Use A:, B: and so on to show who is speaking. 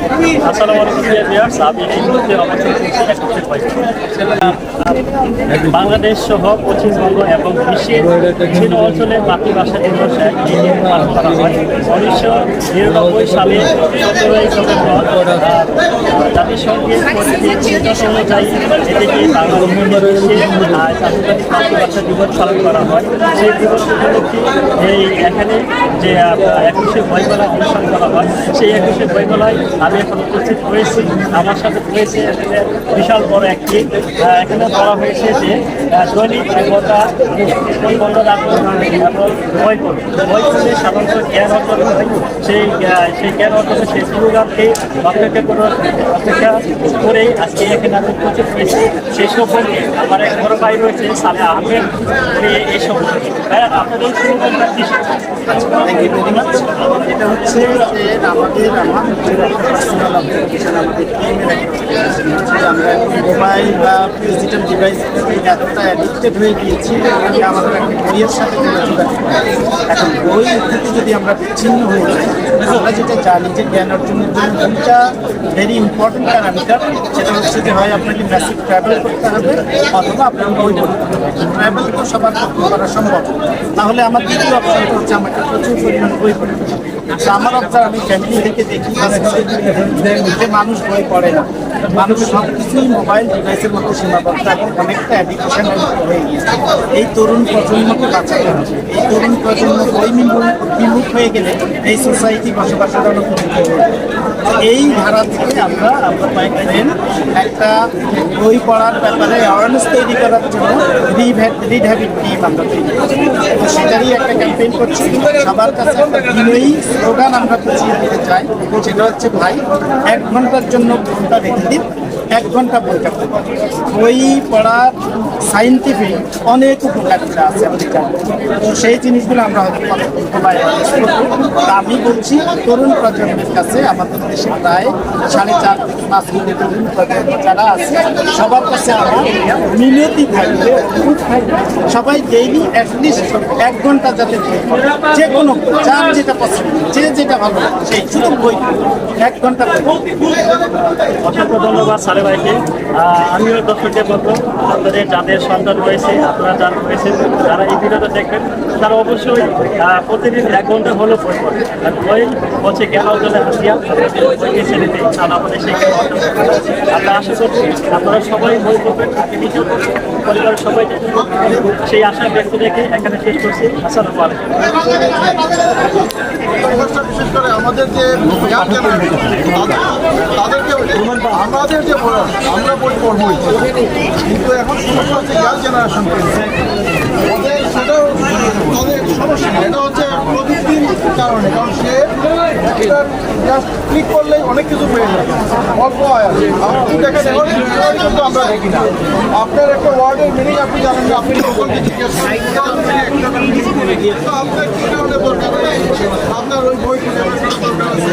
A: আসসালামু আলাইকুম আমাদের আমি পয়সা বাংলাদেশ সহ পশ্চিমবঙ্গ এবং বিশ্বের বিভিন্ন অঞ্চলে মাতৃভাষা দিবস পালন করা হয়। উনিশশো নিরানব্বই সালে সতেরোই নভেম্বর জাতিসংঘের সিদ্ধান্ত অনুযায়ী আন্তর্জাতিক মাতৃভাষা দিবস পালন করা হয়। সেই দিবস উপলক্ষে এই এখানে যে একুশে বইমেলা অনুষ্ঠান করা হয়। সেই একুশে বইমেলায় আমি এখন উপস্থিত হয়েছি। আমার সাথে এখানে বিশাল বড় একটি এখানে হয়েছে যে দৈনিক এক ঘণ্টা বই বন্ধ রাখুন এবং সাধারণত জ্ঞান অর্জন হয়। সেই সেই জ্ঞান অর্জনের সেই স্লোগানকে অপেক্ষা করে অপেক্ষা করেই আজকে এখানে আমি উপস্থিত হয়েছি। সেই সম্পর্কে আমার এক বড় ভাই রয়েছে সালে আহমেদ। এই সম্পর্কে। ভাইয়া, আপনাদের স্লোগানটা কি?
B: এটা হচ্ছে আমাদের আমাদের আমাদের টিমের আমরা মোবাইল বা ডিজিটাল এতটা হয়ে গিয়েছি আমাদের একটা সাথে এখন বই যদি আমরা বিচ্ছিন্ন হয়ে যাই আমরা যেটা জানি যে জ্ঞান অর্জনের জন্য দুইটা ভেরি ইম্পর্টেন্ট প্যারামিটার সেটা হচ্ছে যে হয় আপনাকে ম্যাসিভ ট্রাভেল করতে হবে অথবা আপনার বই পড়তে হবে। ট্রাভেল তো সবার পক্ষে করা সম্ভব। তাহলে আমার দ্বিতীয় অপশনটা হচ্ছে আমাকে প্রচুর পরিমাণ বই পড়তে হবে। আচ্ছা, আমার অবস্থার আমি ফ্যামিলি থেকে দেখি যে মানুষ বই পড়ে না। মানুষ সব কিছুই মোবাইল ডিভাইসের মধ্যে সীমাবদ্ধ এবং অনেকটা অ্যাডিকশন হয়ে গিয়েছে। এই তরুণ প্রজন্মকে বাঁচাতে হবে। এই তরুণ প্রজন্ম বই বিমুখ হয়ে গেলে এই সোসাইটি যাবে। এই ধারা থেকে আমরা আমরা কয়েক ফ্রেন্ড একটা বই পড়ার ব্যাপারে অ্যাওয়ারনেস তৈরি করার জন্য রিড হ্যাবিট টিম আমরা তৈরি তো সেটারই একটা ক্যাম্পেইন করছি। সবার কাছে একটা স্লোগান আমরা দিতে চাই। সেটা হচ্ছে, ভাই, এক ঘণ্টার জন্য ঘণ্টা রেখে দিন। এক ঘণ্টা বইটা পড়ুন। বই পড়ার সাইন্টিফিক অনেক উপকারিতা আছে জানেন তো সেই জিনিসগুলো আমরা হয়তো আমি বলছি, তরুণ প্রজন্মের কাছে আমাদের দেশে প্রায় সাড়ে চার থেকে পাঁচ কোটি তরুণ প্রজন্ম যারা আছে, সবার কাছে আমার মিনতি থাকবে সবাই ডেইলি অ্যাটলিস্ট এক ঘণ্টা যাতে যে কোনো যার যেটা পছন্দ, যে যেটা ভালো, সেই শুধু বই। এক
A: ঘণ্টা ধন্যবাদ ভাইকে আহ, আমিও দর্শকদের বলব আপনাদের যাদের সন্তান রয়েছে আপনারা যারা রয়েছেন যারা এই ভিডিওটা দেখবেন তারা অবশ্যই প্রতিদিন এক ঘণ্টা হলেও বই পড়বে আর হাতিয়ার আপনাদের বইকে ছেড়ে দিই তাহলে আমাদের সেই আমরা আশা করছি আপনারা সবাই বই পড়বেন আপনি পরিবারের সবাই সেই আশা ব্যক্ত রেখে এখানে শেষ করছি। আসসালামু আলাইকুম।
C: বিশেষ করে আমাদের যে তাদেরকে আমাদের যে বয়স আমরা বই পড়বই কিন্তু এখন সমস্যা হচ্ছে ইয়াং জেনারেশন ওদের সেটাও তাদের সমস্যা। এটা হচ্ছে প্রযুক্তির কারণে। কারণ সে একটা জাস্ট ক্লিক করলেই অনেক কিছু পেয়ে যাবে অল্প আয়াস আপনি দেখেন কিন্তু আমরা দেখি না। আপনার একটা ওয়ার্ডের মিনিং আপনি জানেন না আপনি জিজ্ঞেস আপনার কি কারণে দরকার? আপনার ওই বই খুঁজে দরকার আছে?